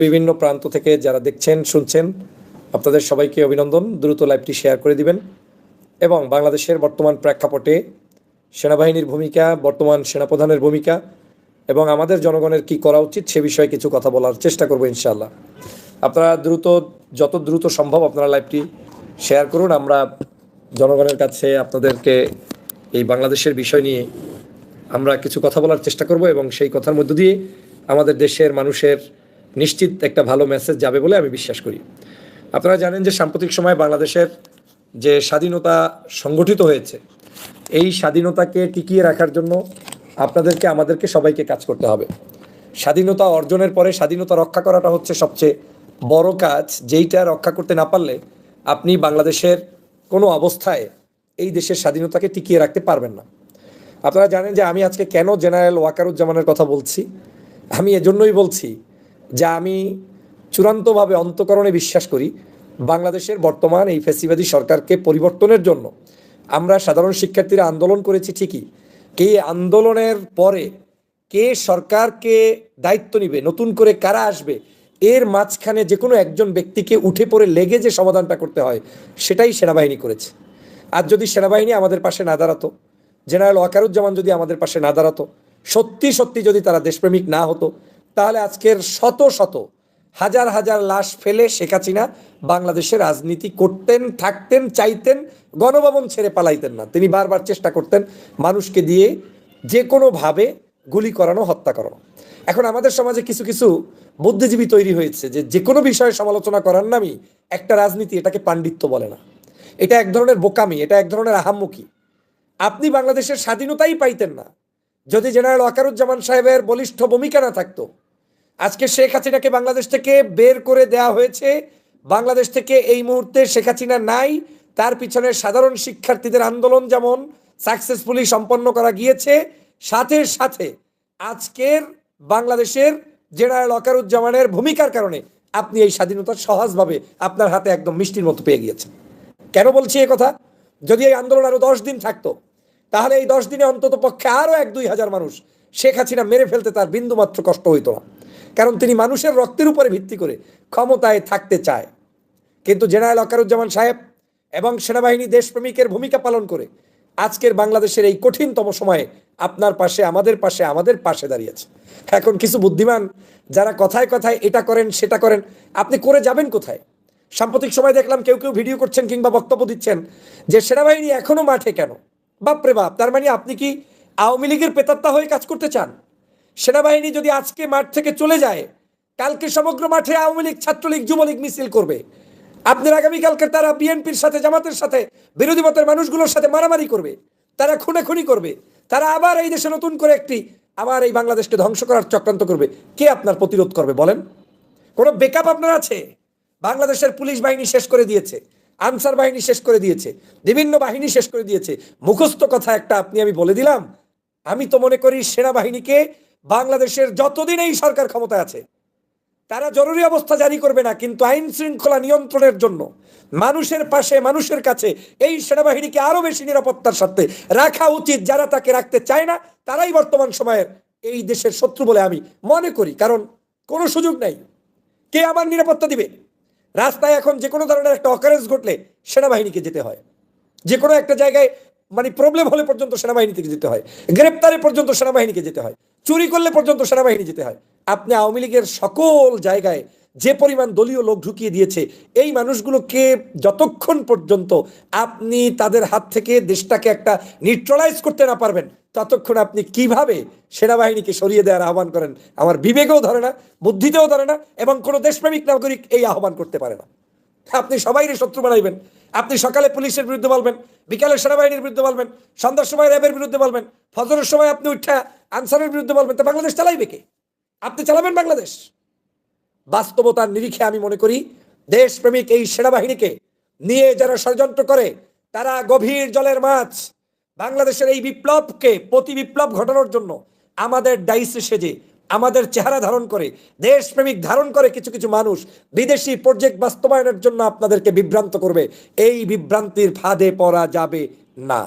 বিভিন্ন প্রান্ত থেকে যারা দেখছেন, শুনছেন, আপনাদের সবাইকে অভিনন্দন। দ্রুত লাইভটি শেয়ার করে দিবেন এবং বাংলাদেশের বর্তমান প্রেক্ষাপটে সেনাবাহিনীর ভূমিকা, বর্তমান সেনাপ্রধানের ভূমিকা এবং আমাদের জনগণের কি করা উচিত সে বিষয়ে কিছু কথা বলার চেষ্টা করব ইনশাআল্লাহ। আপনারা দ্রুত, যত দ্রুত সম্ভব আপনারা লাইভটি শেয়ার করুন। আমরা জনগণের কাছে আপনাদেরকে এই বাংলাদেশের বিষয় নিয়ে আমরা কিছু কথা বলার চেষ্টা করব এবং সেই কথার মধ্য দিয়ে আমাদের দেশের মানুষের নিশ্চিত একটা ভালো মেসেজ যাবে বলে আমি বিশ্বাস করি। আপনারা জানেন যে সাম্প্রতিক সময়ে বাংলাদেশের যে স্বাধীনতা সংগঠিত হয়েছে, এই স্বাধীনতাকে টিকিয়ে রাখার জন্য আপনাদেরকে, আমাদেরকে সবাইকে কাজ করতে হবে। স্বাধীনতা অর্জনের পরে স্বাধীনতা রক্ষা করাটা হচ্ছে সবচেয়ে বড় কাজ, যেইটা রক্ষা করতে না পারলে আপনি বাংলাদেশের কোনো অবস্থায় এই দেশের স্বাধীনতাকে টিকিয়ে রাখতে পারবেন না। আপনারা জানেন যে আমি আজকে কেন জেনারেল ওয়াকারুজ্জামানের কথা বলছি? আমি এজন্যই বলছি যে আমি চূড়ান্তভাবে অন্তকরণে বিশ্বাস করি, বাংলাদেশের বর্তমান এই ফেসিবাদী সরকারকে পরিবর্তনের জন্য। আমরা সাধারণ শিক্ষার্থীরা আন্দোলন করেছি ঠিকই, কে আন্দোলনের পরে কে সরকারকে দায়িত্ব নিবে, নতুন করে কারা আসবে, এর মাঝখানে যে কোনো একজন ব্যক্তিকে উঠে পড়ে লেগে যে সমাধানটা করতে হয়, সেটাই সেনাবাহিনী করেছে। আর যদি সেনাবাহিনী আমাদের পাশে না দাঁড়াতো, জেনারেল ওয়াকারুজ্জামান যদি আমাদের পাশে না দাঁড়াতো, সত্যি সত্যি যদি তারা দেশপ্রেমিক না হতো তাহলে আজকের শত শত, হাজার হাজার লাশ ফেলে শেখ হাসিনা বাংলাদেশে রাজনীতি করতেন, থাকতেন, চাইতেন, গণভবন ছেড়ে পালাইতেন না। তিনি বারবার চেষ্টা করতেন মানুষকে দিয়ে যে কোনোভাবে গুলি করানো, হত্যা করানো। এখন আমাদের সমাজে কিছু কিছু বুদ্ধিজীবী তৈরি হয়েছে যে যে কোনো বিষয়ে সমালোচনা করার নামই একটা রাজনীতি এটাকে পাণ্ডিত্য বলে না। এটা এক ধরনের বোকামি, এটা এক ধরনের আহাম্মুখী। আপনি বাংলাদেশের স্বাধীনতাই পাইতেন না। যদি জেনারেল ওয়াকারুজ্জামান সাহেবের বলিষ্ঠ ভূমিকা না থাকতো আজকে শেখ হাসিনাকে বাংলাদেশ থেকে বের করে দেওয়া হয়েছে। বাংলাদেশ থেকে এই মুহূর্তে শেখ হাসিনা নাই। তার পিছনে সাধারণ শিক্ষার্থীদের আন্দোলন যেমন সাকসেসফুলি সম্পন্ন করা গিয়েছে, সাথে সাথে আজকের বাংলাদেশের জেনারেল ওয়াকারুজ্জামানের ভূমিকার কারণে আপনি এই স্বাধীনতা সহজভাবে আপনার হাতে একদম মিষ্টির মতো পেয়ে গিয়েছেন। কেন বলছি এ কথা? যদি এই আন্দোলন আরও দশ দিন থাকতো, তাহলে এই দশ দিনে অন্তত পক্ষে আরও এক দুই হাজার মানুষ শেখ হাসিনা মেরে ফেলতে তার বিন্দুমাত্র কষ্ট হইতো না। কারণ তিনি মানুষের রক্তের উপরে ভিত্তি করে ক্ষমতায় থাকতে চায়। কিন্তু জেনারেল অকারুজ্জামান সাহেব এবং সেনাবাহিনী দেশপ্রেমিকের ভূমিকা পালন করে আজকের বাংলাদেশের এই কঠিনতম সময়ে আপনার পাশে, আমাদের পাশে আমাদের পাশে দাঁড়িয়েছে। এখন কিছু বুদ্ধিমান যারা কথায় কথায় এটা করেন, সেটা করেন, আপনি করে যাবেন কোথায়? সাম্প্রতিক সময় দেখলাম কেউ কেউ ভিডিও করছেন কিংবা বক্তব্য দিচ্ছেন যে সেনাবাহিনী এখনও মাঠে কেন? বাপরে বাপ, তার মানে আপনি কি আওয়ামী লীগের পেতাত্তা হয়ে কাজ করতে চান? সেনাবাহিনী যদি আজকে মাঠ থেকে চলে যায়, কালকে সমগ্র মাঠে আওয়ামী লীগ, ছাত্রলীগ, যুবলীগ মিছিল করবে। আপনার আগামীকালকে তারা বিএনপির সাথে, জামাতের সাথে, বিরোধী মতের মানুষগুলোর সাথে মারামারি করবে, তারা খুনে খুনি করবে, তারা আবার এই দেশে নতুন করে একটি, আবার এই বাংলাদেশকে ধ্বংস করার চক্রান্ত করবে। কে আপনার প্রতিরোধ করবে বলেন? কোনো বেকআপ আপনার আছে? বাংলাদেশের পুলিশ বাহিনী শেষ করে দিয়েছে, আনসার বাহিনী শেষ করে দিয়েছে, বিভিন্ন বাহিনী শেষ করে দিয়েছে। মুখস্থ কথা একটা আপনি, আমি বলে দিলাম। আমি তো মনে করি সেনাবাহিনীকে বাংলাদেশের যতদিন এই সরকার ক্ষমতায় আছে, তারা জরুরি অবস্থা জারি করবে না, কিন্তু আইন শৃঙ্খলা নিয়ন্ত্রণের জন্য মানুষের পাশে, মানুষের কাছে এই সেনাবাহিনীকে আরও বেশি নিরাপত্তার সাথে রাখা উচিত। যারা তাকে রাখতে চায় না, তারাই বর্তমান সময়ের এই দেশের শত্রু বলে আমি মনে করি, কারণ কোনো সুযোগ নাই। কে আমার নিরাপত্তা দিবে? রাস্তায় এখন যে কোনো ধরনের একটা অকারেন্স ঘটলে সেনাবাহিনীকে যেতে হয়। যে কোনো একটা জায়গায় মানে প্রবলেম হলে পর্যন্ত সেনাবাহিনীকে যেতে হয়। গ্রেপ্তারে পর্যন্ত সেনাবাহিনীকে যেতে হয়। চুরি করলে পর্যন্ত সেনাবাহিনী যেতে হয়। আপনি আওয়ামী লীগের সকল জায়গায় যে পরিমাণ দলীয় লোক ঢুকিয়ে দিয়েছে, এই মানুষগুলোকে যতক্ষণ পর্যন্ত আপনি তাদের হাত থেকে দেশটাকে একটা নিউট্রালাইজ করতে না পারবেন, ততক্ষণ আপনি কীভাবে সেনাবাহিনীকে সরিয়ে দেওয়ার আহ্বান করেন, আমার বিবেকেও ধরে না, বুদ্ধিতেও ধরে না, এবং কোনো দেশপ্রেমিক নাগরিক এই আহ্বান করতে পারে না। আপনি সবাইরে শত্রু বানাইবেন। আপনি সকালে পুলিশের বিরুদ্ধে বলবেন, বিকালে সেনাবাহিনীর বিরুদ্ধে বলবেন, সন্ধ্যার সময় র্যাবের বিরুদ্ধে বলবেন, ফজরের সময় আপনি উঠা আনসারের বিরুদ্ধে বলবেন, তো বাংলাদেশ চালাইবে কে? আপনি চালাবেন বাংলাদেশ? বাস্তবতার নিরিখে আমি মনে করি, দেশপ্রেমিক এই সেনাবাহিনীকে নিয়ে যারা ষড়যন্ত্র করে, তারা গভীর জলের মাছ। বাংলাদেশের এই বিপ্লবকে, প্রতি বিপ্লব ঘটানোর জন্য আমাদের ডাইসে সেজে আমাদের চেহারা ধারণ করে, দেশপ্রেমিক ধারণ করে কিছু কিছু মানুষ বিদেশি প্রজেক্ট বাস্তবায়নের জন্য আপনাদেরকে বিভ্রান্ত করবে। এই বিভ্রান্তির ফাঁদে পড়া যাবে না।